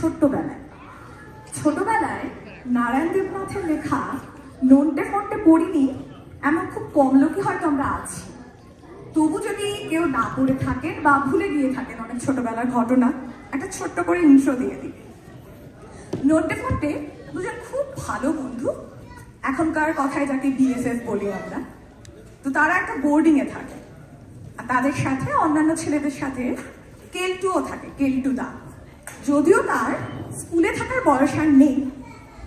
ছোট্টবেলায়। ছোটবেলায় নারায়ণ দেবনাথের লেখা নন্টে ফন্টে পড়িনি এমন খুব কম লোকই হয়তো আমরা আছি। তবু যদি কেউ না পড়ে থাকেন বা ভুলে গিয়ে থাকেন অনেক ছোটবেলার ঘটনা, একটা ছোট্ট করে ইন্ট্রো দিয়ে দিই। নন্টে ফন্টে দুজন খুব ভালো বন্ধু। এখনকার কথায় যাকে বিএসএফ বলি আমরা। তো তারা একটা বোর্ডিং এ থাকে। আর তাদের সাথে অন্যান্য ছেলেদের সাথে কেলটুও থাকে, কেলটু দা। যদিও তার স্কুলে থাকার বয়স আর নেই,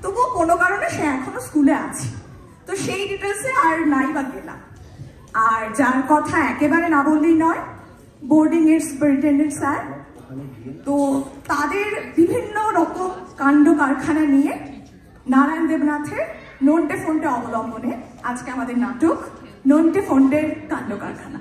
তবুও কোনো কারণে সে এখনও স্কুলে আছে। তো সেই ডিটেলসে আর নাই বা গেলাম আর যার কথা একেবারে না বললেই নয় বোর্ডিং এর সুপারিনটেন্ডেন্ট স্যার। তো তাদের বিভিন্ন রকম কাণ্ড কারখানা নিয়ে নারায়ণ দেবনাথের নন্টে ফন্টে অবলম্বনে আজকে আমাদের নাটক নন্টে ফন্টের কাণ্ড কারখানা।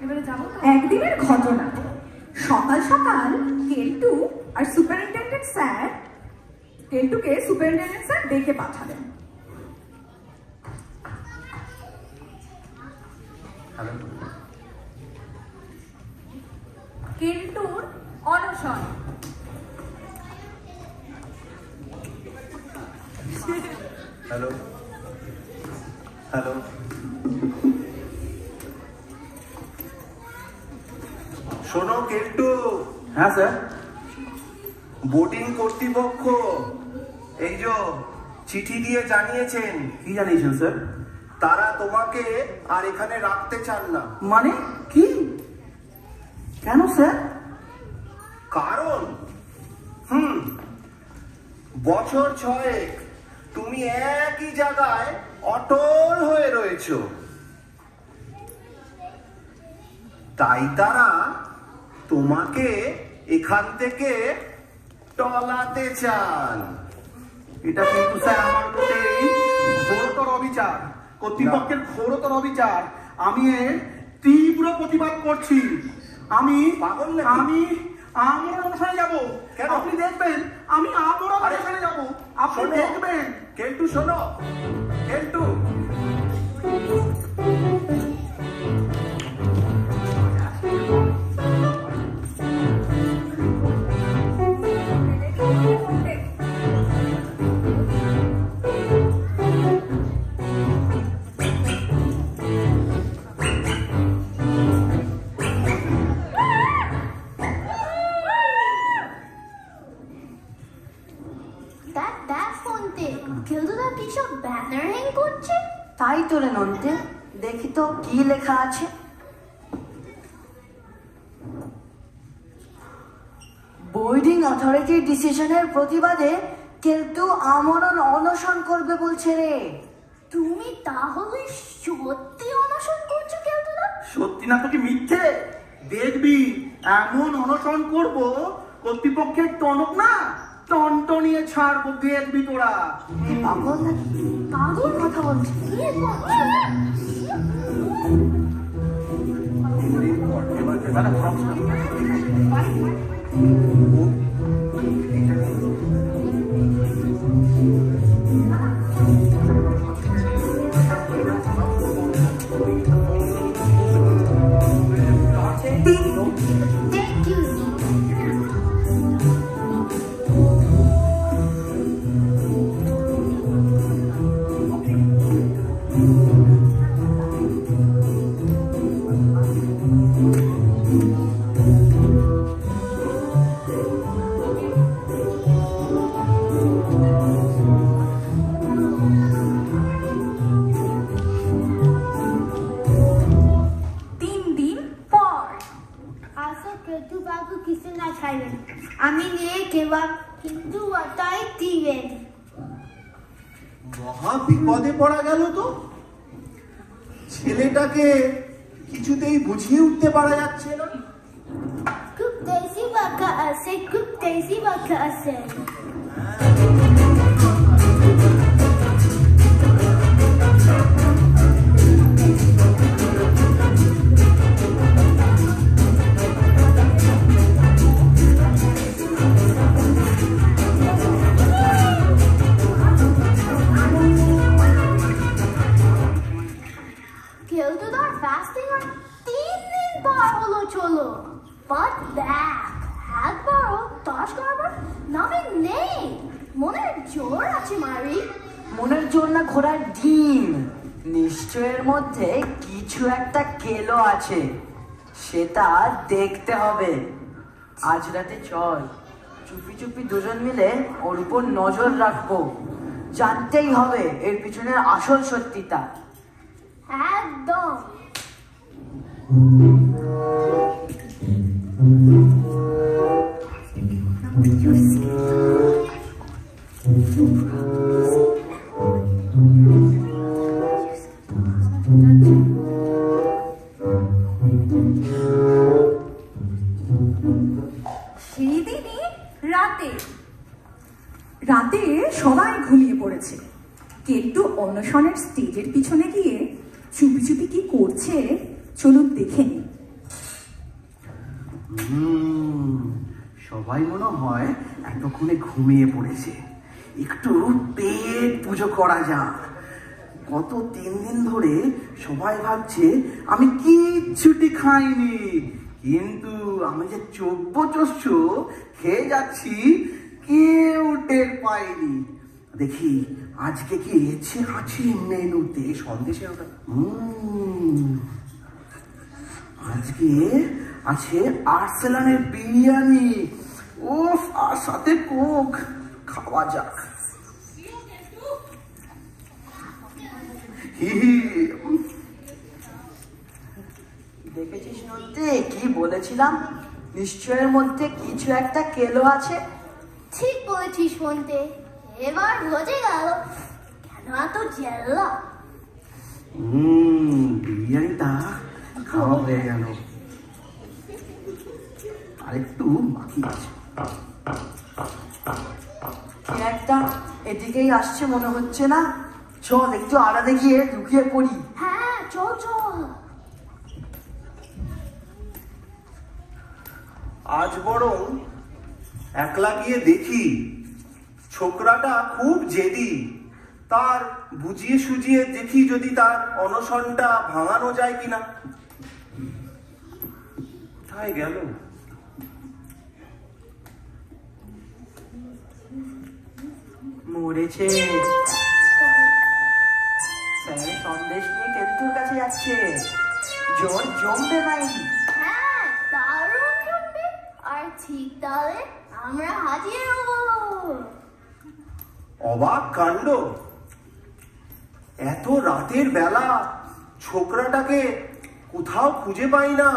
একদিনের ঘটনা সকাল সকাল কেলটু আর সুপারিনটেন্ডেন্ট স্যার কেলটুকে সুপারিনটেন্ডেন্ট স্যার ডেকে পাঠালেন। কেলটুর অনশন। হ্যালো। হ্যালো। শোনো কেল্টু। হ্যাঁ স্যার? বোটিং কর্তৃপক্ষ এই যে চিঠি দিয়ে জানিয়েছেন কি জানিয়েছেন স্যার? তারা তোমাকে আর এখানে রাখতে চান না। মানে? কি? কেন স্যার? কারণ হুম বছর ছয়েক তুমি একই জায়গায় অটল হয়ে রয়েছো। তাই তারা তোমাকে এখান থেকে টলাতে চান। এটা কিন্তু স্যার আমার মোটেই ঘোরতর অবিচার। কর্তৃপক্ষের ঘোরতর অবিচার। আমি এর তীব্র প্রতিবাদ করছি। আমি আমি আমার অনুষ্ঠানে যাব। আপনি দেখবেন আমি আমার অনুষ্ঠানে যাব। আপনি দেখবেন। কেলটু শোনো। কেলটু। ফোনতে কেউ কি সব ব্যানার হ্যাং করছে? তাই তো রে নন্টে দেখি তো কি লেখা আছে। বোর্ডিং অথরিটির ডিসিশনের প্রতিবাদে কিন্তু আমরণ অনশন করবে বলছে রে। তুমি তাহলে সত্যি অনশন করছ কেউ না সত্যি না তো কি মিথ্যে? দেখবি এমন অনশন করব কর্তৃপক্ষের টনক না? টনটনিয়ে ছাড়বো দেখবি তোরা। পাগল পাগল কথা বলছে। দেখতে হবে। আজ রাতে চল। চুপি চুপি দুজন মিলে ওর উপর নজর রাখব। জানতেই হবে এর পিছনের আসল সত্যিটা। একদম। সেই সবাই মনে হয় এতক্ষণে ঘুমিয়ে পড়েছে। একটু পেট পুজো করা যাক। গত তিন দিন ধরে সবাই ভাবছে, আমি কিচ্ছুটি খাইনি। কিন্তু আমি যে চব্য চস্য খেয়ে যাচ্ছি, কেউ টের পাইনি দেখি, আজকে কি ইচ্ছে আছে মেনুতে? সন্দেশে আজকে আছে আর্সেলানের বিরিয়ানি। উফ আর সাথে কোক। খাওয়া যাক। দেখেছিস নন্টে? কি বলেছিলাম? নিশ্চয়ের মধ্যে কিছু একটা কেলো আছে। ঠিক বলেছিস ফোনতে এবার বোঝে গেল কেন এত জেল্লা? হুম বিরিয়ানিটা খাওয়া হয়ে গেল। আরেকটু বাকি আছে একটা এদিকেই আসছে মনে হচ্ছে না? চল একটু আড়ালে গিয়ে লুকিয়ে পড়ি। হ্যাঁ চল চল। আজ বরং একলা গিয়ে দেখি ছোকরাটা খুব জেদি। তার বুঝিয়ে সুজিয়ে দেখি যদি তার অনশনটা ভাঙানো যায় কিনা। কোথায় গেল? মরেছে। স্যার সন্দেশ নিয়ে কাছে যাচ্ছে। জোর জমবে নাই হ্যাঁ দারুণ জমবে। আর ঠিক তাহলে আমরা হাজির হব। অবাক কাণ্ড। এত রাতের বেলা ছোকরাটাকে কোথাও খুঁজে পাই না।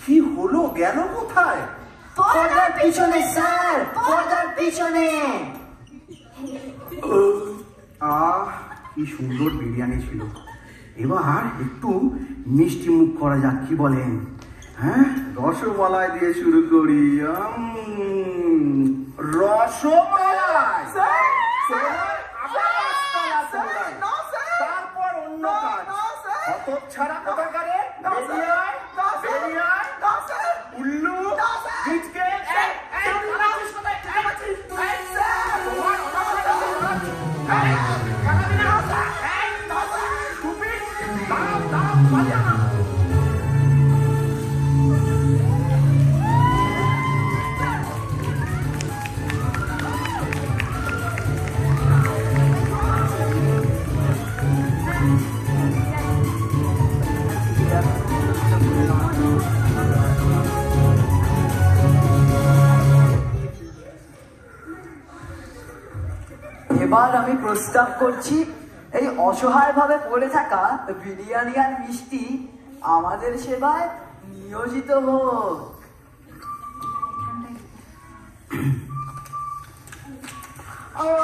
কি হলো গেল কোথায়? পর্দার পিছনে স্যার পর্দার পিছনে। আহ কি সুন্দর বিরিয়ানি ছিল। এবার একটু মিষ্টি মুখ করা যাক কি বলেন? হ্যাঁ? রসমালাই দিয়ে শুরু করি রসমালাই। তারপর অন্য কাজ। কোথাকারে এবার আমি প্রস্তাব করছি, এই অসহায় ভাবে পড়ে থাকা বিরিয়ানি আর মিষ্টি আমাদের সেবায় নিয়োজিত হোক।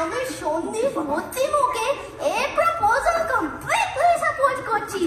আমি সন্দীপ মতি মুখে এই প্রপোজাল কমপ্লিটলি সাপোর্ট করছি।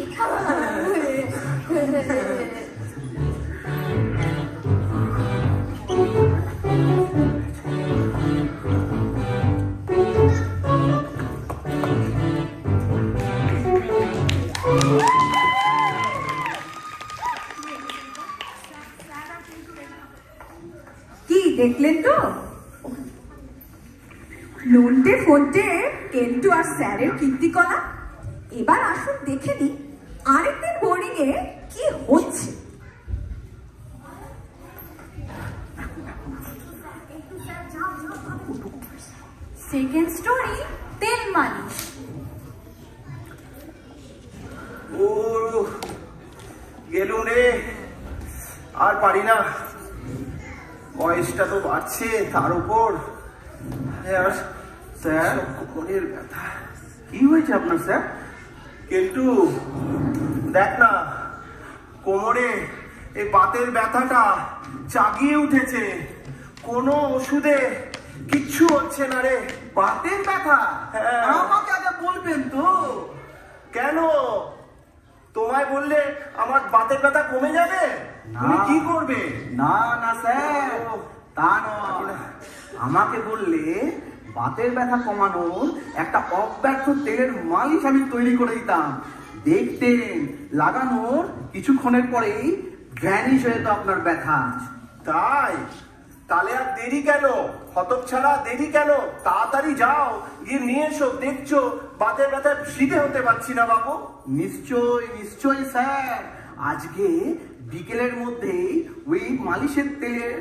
আর পারি না। বয়সটা তো বাড়ছে তার উপর। স্যার কোমরের ব্যথা। কি হয়েছে আপনার স্যার? কিন্তু দেখ না কোমরে এই বাতের ব্যথাটা চাগিয়ে উঠেছে। কোনো ওষুধে কিচ্ছু হচ্ছে না রে। বাতের ব্যথা? হ্যাঁ। আমাকে আগে বলবেন তো। কেন? তোমায় বললে আমার বাতের ব্যথা কমে যাবে? তুমি না। কি করবে? না না স্যার। তা নয়। আমাকে বললে বাতের ব্যথা কমানোর একটা অব্যর্থ তেলের মালিশ আমি তৈরি করে দিতাম। দেখতেন লাগানোর কিছুক্ষণের পরেই ভ্যানিশ হয়ে যেত আপনার ব্যথা। তাই? তাহলে আর দেরি কেন? হতক ছাড়া দেরি কেন? তাড়াতাড়ি যাও গিয়ে নিয়ে এসো দেখছ বাতের ব্যথা সিধে হতে পারছি না বাবু নিশ্চয় নিশ্চয় স্যার আজকে বিকেলের মধ্যেই ওই মালিশের তেলের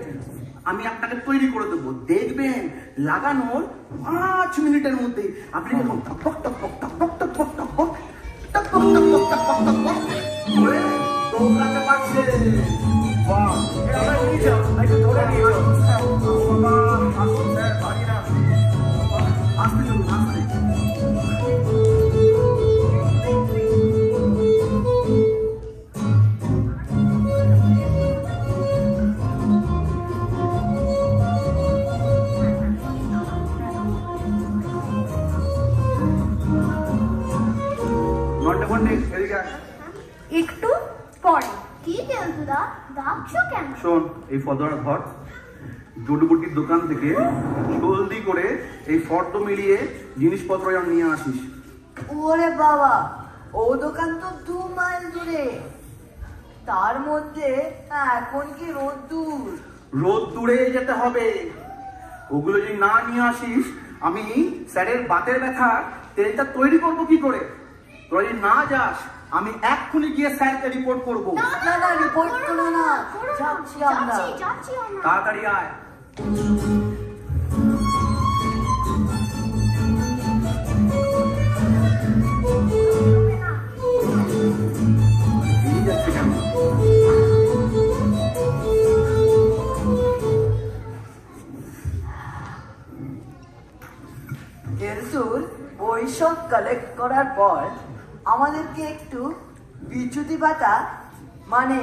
আমি আপনাকে তৈরি করে দেবো দেখবেন লাগানোর পাঁচ মিনিটের মধ্যে আপনি যখন টপক টপক টপক টপক টপক টপক টপক টপক টপক যাও, ধরে নিয়ে শোন এই ফদরা ধর জুটুবুটির দোকান থেকে জলদি করে এই ফর্দ মিলিয়ে জিনিসপত্র যেন নিয়ে আসিস। ওরে বাবা ও দোকান তো দু মাইল দূরে। তার মধ্যে এখন কি রোদ দূর রোদ দূরে যেতে হবে। ওগুলো যদি না নিয়ে আসিস আমি স্যারের বাতের ব্যথার তেলটা তৈরি করব কি করে? তোরা যদি না যাস আমি এক্ষুনি গিয়ে স্যারকে রিপোর্ট করব না, না, রিপোর্ট করো না। যাচ্ছি আমরা। যাচ্ছি যাচ্ছি আমরা তাড়াতাড়ি আয়? ওইসব কালেক্ট করার পর আমাদেরকে একটু বিচুতি পাতা মানে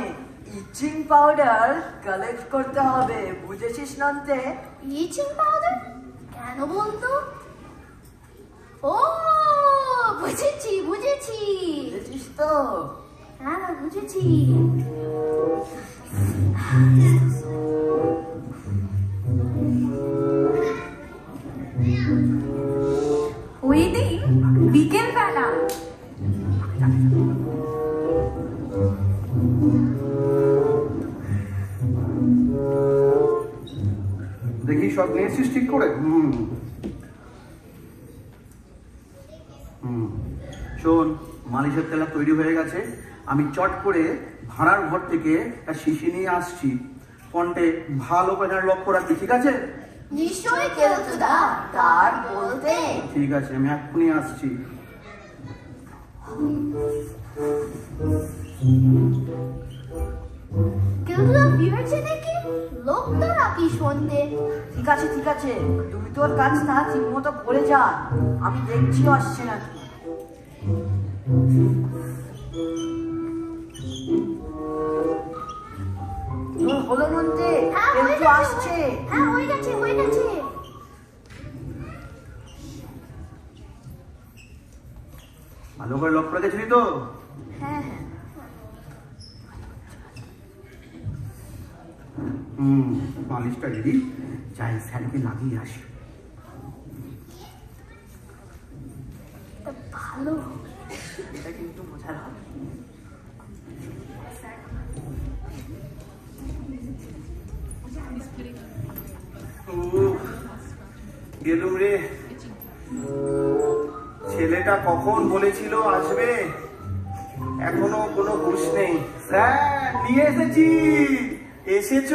ইচিং পাউডার কালেক্ট করতে হবে বুঝেছিস নন্তে? ইচিং পাউডার কেন বলতো? ও বুঝেছি বুঝেছি। বুঝেছিস তো? হ্যাঁ বুঝেছি। ওই দিন বিকেল বেলা দেখি সব নিয়ে এসছিস ঠিক করে। হুম। হুম। শোন মালিশের তেলা তৈরি হয়ে গেছে। আমি চট করে ভাড়ার ঘর থেকে একটা শিশি নিয়ে আসছি। ফন্টে ভালো করে লক্ষ্য রাখবি ঠিক আছে? নিশ্চয়ই কেলতুদা তার বলতে। ঠিক আছে আমি এক্ষুনি আসছি। খেলাধুলা ঠিক আছে ঠিক আছে। তুমি তোর কাজটা ঠিক মতো করে যা। আমি দেখছি আসছে নাকি। গেছে হয়ে ভালো করে লক্ষ্য রেখেছিলি তো? হ্যাঁ হ্যাঁ। হুম মালিশটা রেডি যাই স্যারকে লাগিয়ে আসি। ভালো। এটা কিন্তু বোঝার হবে গেলুম রে। ছেলেটা কখন বলেছিল আসবে? এখনও কোনো হুঁশ নেই। স্যার নিয়ে এসেছি। এসেছ?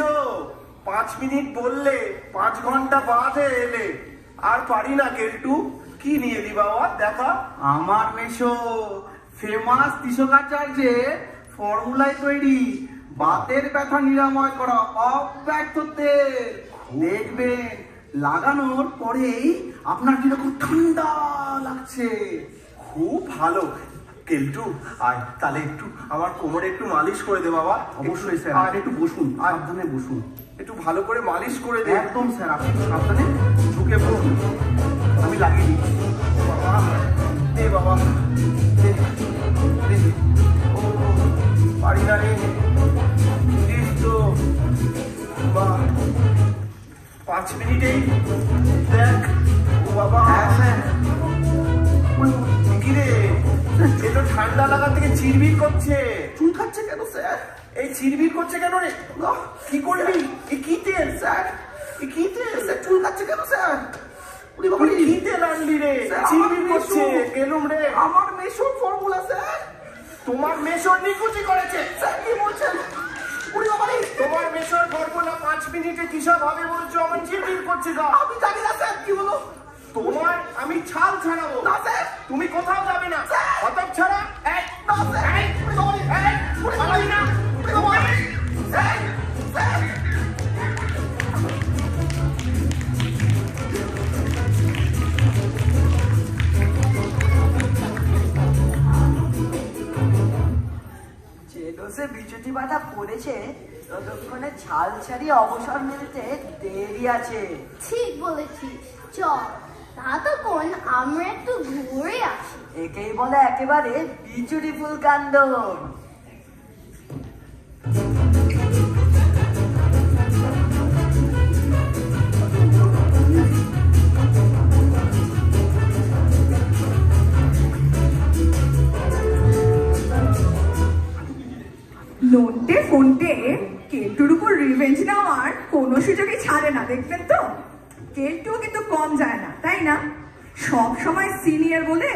পাঁচ মিনিট বললে, পাঁচ ঘণ্টা বাদে এলে। আর পারি না, কেলটু। কি নিয়ে দি বাবা? দেখা। আমার মেশো ফেমাস তিসকাচার্যে ফর্মুলায় তৈরি, বাতের ব্যথা নিরাময় করা অব্যর্থ দেখবেন লাগানোর পরেই আপনার কীরকম ঠান্ডা লাগছে। খুব ভালো। কেলটু আয় তাহলে একটু আমার কোমরে একটু মালিশ করে দে বাবা। অবশ্যই স্যার আর একটু বসুন। সাবধানে বসুন। একটু ভালো করে মালিশ করে দে। একদম স্যার আপনি একটু সাবধানে ঢুকে পড়ুন। আমি লাগিয়ে দিচ্ছি। বাবা দে বাবা ও পারি না রে। তো। বা পাঁচ মিনিটেই দেখ। ও বাবা। হ্যাঁ স্যার। এ তো ঠান্ডা লাগা থেকে চিরবির করছে। চুল খাচ্ছে কেন স্যার? এই চিরবির করছে কেন রে? কি করবি এ কি তেল স্যার? এ কি তেল স্যার? চুল খাচ্ছে কেন স্যার? কি তেল আনলি রে? আমার চিরবির করছে। মেশো। গেলুম রে। আমার মেশো ফর্মুলা স্যার। তোমার মেশর নিকুচি করেছে। স্যার কি বলছেন? তোমার মেশর ফর্মুলা পাঁচ মিনিটে কিসব হবে বলছো? আমার চিরবির করছে গা। আমি জানি না স্যার কি হলো? তোমার আমি ছাল ছাড়াবো। না স্যার তুমি কোথাও যাবে না। অতএব ছাড়া এই, না স্যার এই, উনি বাবা রে, এই, পালাবি না। উনি স্যার স্যার যে বিচুটি বাটা পড়েছে ততক্ষণে ছাল ছাড়িয়ে অবসর মিলতে দেরি আছে। ঠিক বলেছিস। চল। ততক্ষণ আমরা একটু ঘুরে আসি। একেই বলে একেবারে বিচুটিফুল কাণ্ড নোটে ফোনটে কেলটুর উপর রিভেঞ্জ নেওয়ার কোনো সুযোগই ছাড়ে না দেখবেন তো? কেলটুও কিন্তু কম যায় না, তাই না? সব সময় সিনিয়র বলে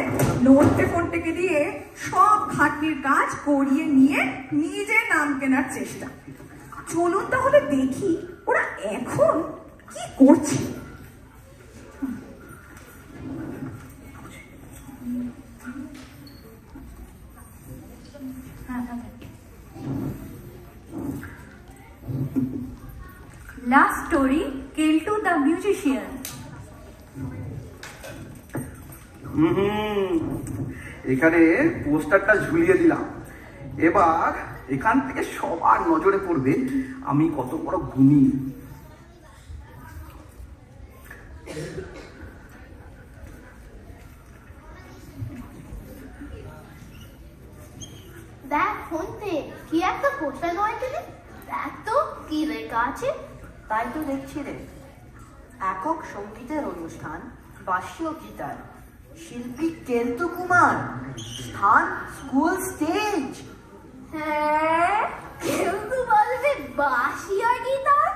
নোটে ফোনটেকে দিয়ে সব খাটনির কাজ করিয়ে নিয়ে নিজে নাম কেনার চেষ্টা। চলুন তাহলে দেখি ওরা এখন কি করছে। Last story Keltu the Musician. হুম এখানে পোস্টারটা ঝুলিয়ে দিলাম। এবার এখান থেকে সবার নজরে পড়বে, আমি কত বড় গুণী দেখ ফোনতে কি একটা পোস্টার করে দিলি দেখ তো কি লেখা আছে তাই তো দেখছি রে একক অনুষ্ঠান বাসীয় গীতার শিল্পী কেন্তু কুমার স্থান স্কুল স্টেজ হ্যাঁ কিন্তু বলবে বাসি গিটার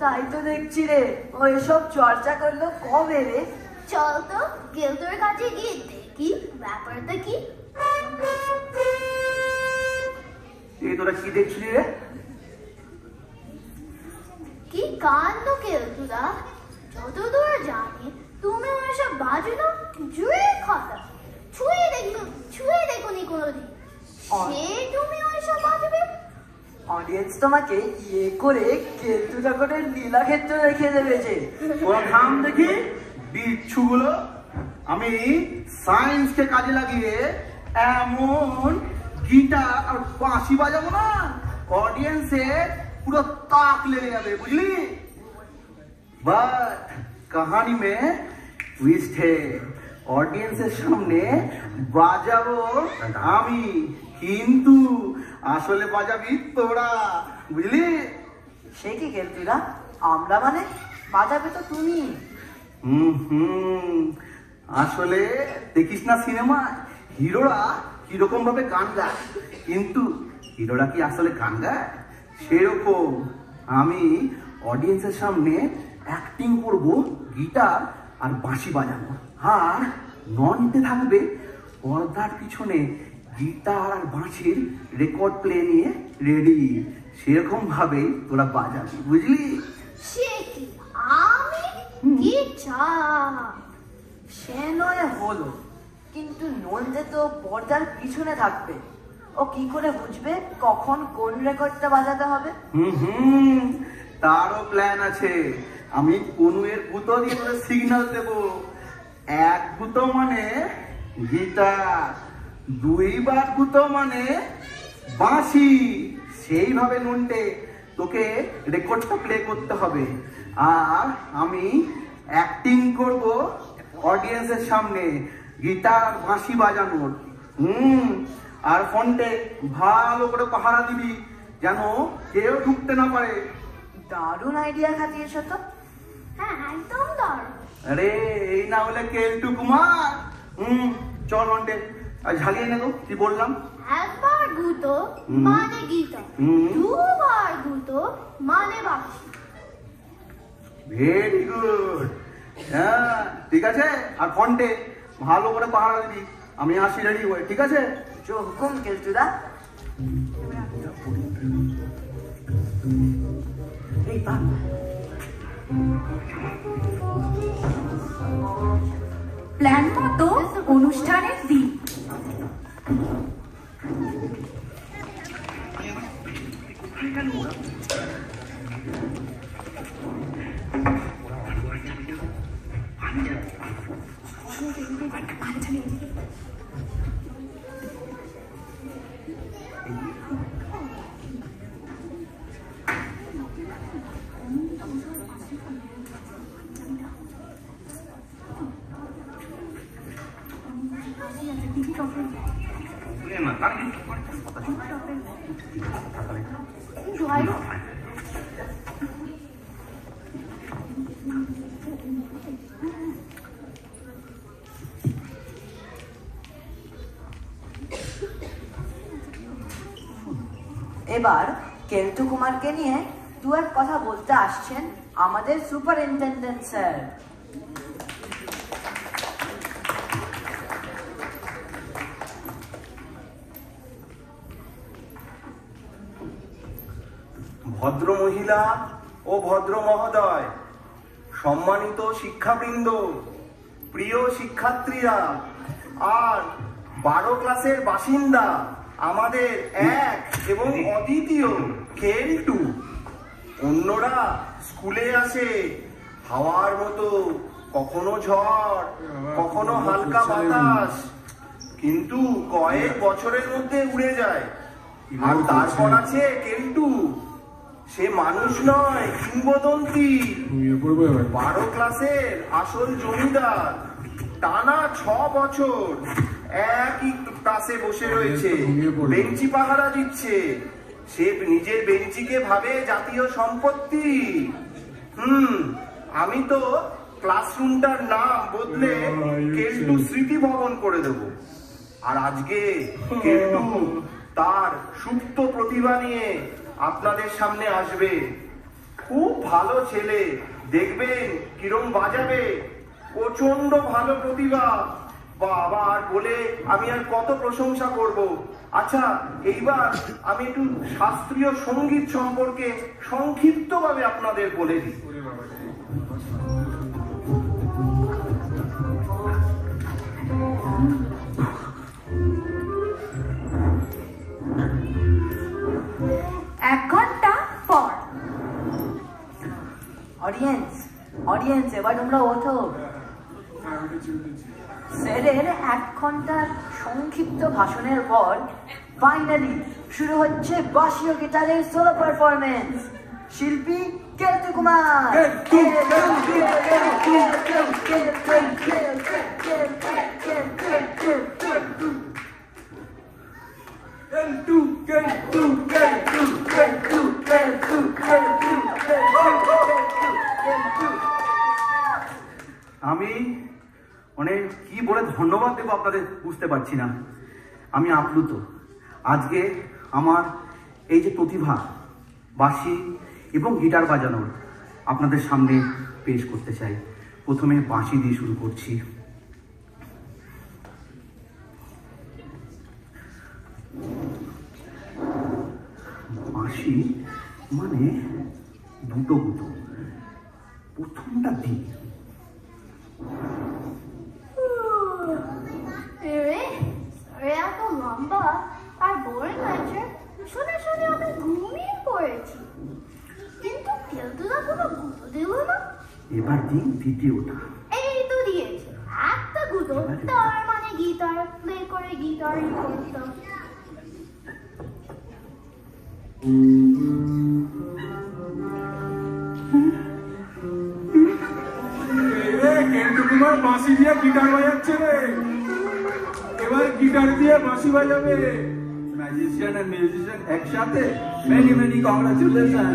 তাই তো দেখছি রে ও এসব চর্চা করল কবে রে? চল তো গেলতোর কাছে গিয়ে দেখি ব্যাপারটা কি? এই তোরা কি দেখছিলি রে? কি কাণ্ড কেলতুরা যতদূর জানি তুমি ওইসব বাজলো জুয়ে কথা ছুঁয়ে দেখো ছুঁয়ে দেখোনি কোনোদিন। সে তুমি ওইসব বাজবে? অডিয়েন্স তোমাকে ইয়ে করে কেন্তু ঠাকুরের লীলাক্ষেত্র রেখে দেবে যে তোরা থাম দেখি বিচ্ছুগুলো আমি সায়েন্সকে কাজে লাগিয়ে এমন গিটার আর বাঁশি বাজাবো না অডিয়েন্সের পুরো তাক লেগে যাবে বুঝলি? বাট কাহানি মে টুইস্ট অডিয়েন্সের সামনে বাজাবো আমি কিন্তু আসলে বাজাবি তোরা বুঝলি সে কি খেলতিরা আমরা মানে? বাজাবে তো তুমি। হুম হুম। আসলে দেখিস না সিনেমা? হিরোরা কীরকম ভাবে গান গায়? কিন্তু হিরোরা কি আসলে গান গায়? সেরকম। আমি অডিয়েন্সের সামনে অ্যাক্টিং করব গিটার আর বাঁশি বাজাবো। আর ননতে থাকবে পর্দার পিছনে গিটার আর বাঁশির রেকর্ড প্লে নিয়ে রেডি সেরকম ভাবেই তোরা বাজাবি বুঝলি? সে আমি সে নয় হলো কিন্তু নন্দে তো পর্দার পিছনে থাকবে। ও কি করে বুঝবে কখন কোন রেকর্ডটা বাজাতে হবে? হুম হুম তারও প্ল্যান আছে। আমি কনুয়ের গুঁতো দিয়ে তোদের সিগন্যাল দেব। এক গুঁতো মানে গিটার, দুইবার গুঁতো মানে বাঁশি। সেইভাবে নুনটে তোকে রেকর্ডটা প্লে করতে হবে। আর আমি অ্যাক্টিং করব অডিয়েন্সের সামনে, গিটার, বাঁশি বাজানোর। হুম, আর ফোনটে ভালো করে পাহারা দিবি, যেন কেউ ঢুকতে না পারে। দারুণ আইডিয়া খাটিয়েছ তো। হ্যাঁ একদম দাঁড় আরে এই না হলে কেলটু কুমার। হুম চল ফোনটে আর ঝালিয়ে নেব কি বললাম? একবার গুতো মানে গীতা। দুবার গুতো মানে বাক্সি ভেরি গুড হ্যাঁ ঠিক আছে? আর ফোনটে ভালো করে পাহারা দিবি। আমি আসি রেডি হয়ে ঠিক আছে? জো হুকুম কেলটুদা এই তা প্ল্যান মতো অনুষ্ঠানের দিন। এবার কেলটু কুমারকে নিয়ে দু এক কথা বলতে আসছেন আমাদের সুপারিনটেন্ডেন্ট স্যার। ভদ্র মহিলা ও ভদ্র মহোদয় সম্মানিত শিক্ষাবৃন্দ, প্রিয় শিক্ষার্থীরা, আর বারো ক্লাসের বাসিন্দা আমাদের এক এবং অদ্বিতীয় খেলটু অন্যরা স্কুলে আসে হাওয়ার মতো কখনো ঝড় কখনো হালকা বাতাস কিন্তু কয়েক বছরের মধ্যে উড়ে যায়। আর তারপর আছে কেলটু। সে মানুষ নয় কিংবদন্তি। বারো ক্লাসের আসল জমিদার টানা ছ বছর। একই ক্লাসে বসে রয়েছে। বেঞ্চি পাহারা দিচ্ছে। সে নিজের বেঞ্চিকে ভাবে জাতীয় সম্পত্তি। হুম আমি তো ক্লাসরুমটার নাম বদলে কেলটু স্মৃতি ভবন করে দেব। আর আজকে কেলটু তার সুপ্ত প্রতিভা নিয়ে আপনাদের সামনে আসবে। খুব ভালো ছেলে। দেখবেন কিরম বাজাবে। প্রচণ্ড ভালো প্রতিভা। বাবা, আর বলে আমি আর কত প্রশংসা করব? আচ্ছা এইবার আমি একটু শাস্ত্রীয় সংগীত সম্পর্কে সংক্ষিপ্তভাবে আপনাদের বলে দিই। এক ঘণ্টা পর। অডিয়েন্স অডিয়েন্স এবার তোমরা ওঠো। স্যারের এক ঘণ্টার সংক্ষিপ্ত ভাষণের পর ফাইনালি শুরু হচ্ছে বাসীয় গিটারের সোলো পারফরমেন্স শিল্পী কেতু কুমার আমি মানে কি বলে ধন্যবাদ দেবো আপনাদের বুঝতে পারছি না। আমি আপ্লুত। আজকে আমার এই যে প্রতিভা, বাঁশি এবং গিটার বাজানোর আপনাদের সামনে পেশ করতে চাই। প্রথমে বাঁশি দিয়ে শুরু করছি। বাঁশি মানে দুটো গুতো প্রথমটা দিই রে রে এত লম্বা আর বোরিং লেকচার শুনে শুনে আমি ঘুমিয়ে পড়েছি কিন্তু কেলতুদা কোনো গুঁতো দিল না এবার দিন দ্বিতীয়টা এই তো দিয়েছে। একটা গুঁতো তার মানে গিটার প্লে করে করতাম। কুমার বাঁশি দিয়ে গিটার বাজাচ্ছে রে। এবার গিটার দিয়ে বাঁশি বাজাবে। ম্যাজিশিয়ান আর মিউজিশিয়ান একসাথে মেনি মেনি কংগ্রাচুলেশন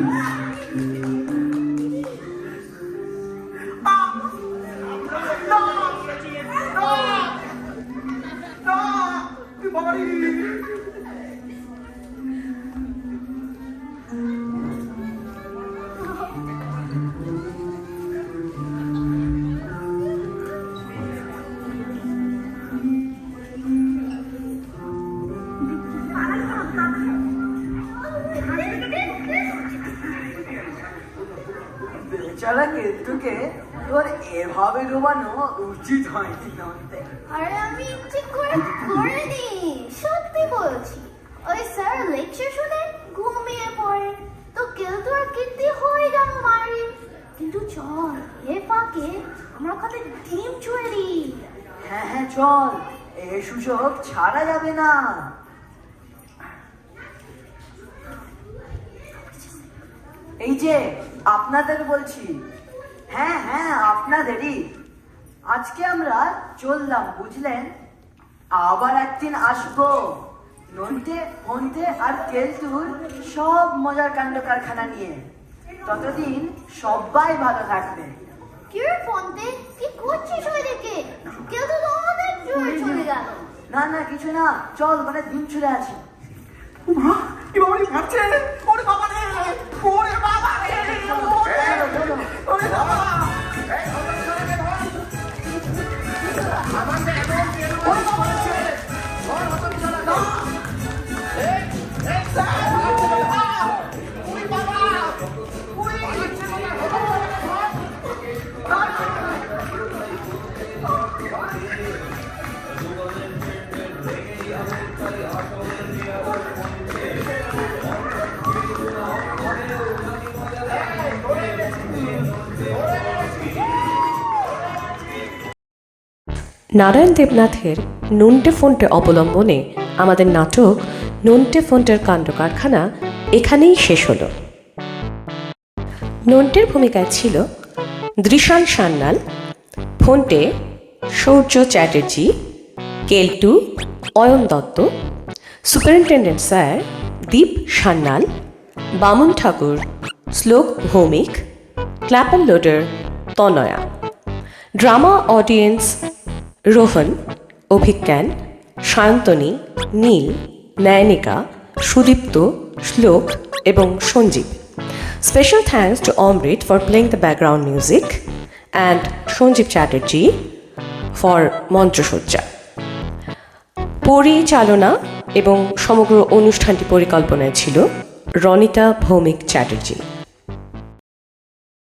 এভাবে ডোবানো উচিত হয়নি আরে আমি ইচ্ছে করে করিনি সত্যি বলছি। ওই স্যার লেকচার শুনে ঘুমিয়ে পড়ে। তো কেউ তো আর কীর্তি হয়ে গেল মারি কিন্তু চল এ ফাঁকে আমরা ডিম হ্যাঁ হ্যাঁ চল এই সুযোগ ছাড়া যাবে না। এই যে আপনাদের বলছি হ্যাঁ হ্যাঁ আপনাদেরই। আজকে আমরা চললাম বুঝলেন? আবার একদিন আসব। নন্টে ফন্টে আর কেলতুর সব মজার কাণ্ড কারখানা নিয়ে। ততদিন সবাই ভালো থাকবে। কি ফোনতে কি করছিস ওই দিকে কেউ তো আমাদের জোরে চলে গেল। না না কিছু না। চল মানে দিন চলে আছে কি বাবা রে ওরে বাবা রে ওরে বাবা রে ওরে বাবা নারায়ণ দেবনাথের নুনটে ফন্টে অবলম্বনে আমাদের নাটক নুনটে ফন্টের কাণ্ড কারখানা এখানেই শেষ হলো। নন্টের ভূমিকায় ছিল দৃশান সান্যাল, ফন্টে সৌর্য চ্যাটার্জি, কেলটু, অয়ন দত্ত, সুপারিনটেন্ডেন্ট স্যার দীপ সান্যাল, বামুন ঠাকুর, শ্লোক ভৌমিক ক্ল্যাপেল লোডার তনয়া। ড্রামা অডিয়েন্স রোহন, অভিজ্ঞান সায়ন্তনী নীল, নয়নিকা, সুদীপ্ত, শ্লোক এবং Sanjib. Special thanks to Amrit for playing the background music and Sanjib Chatterjee for মন্ত্রসজ্জা। পরিচালনা এবং সমগ্র অনুষ্ঠানটি পরিকল্পনায় ছিল রনিতা ভৌমিক চ্যাটার্জি।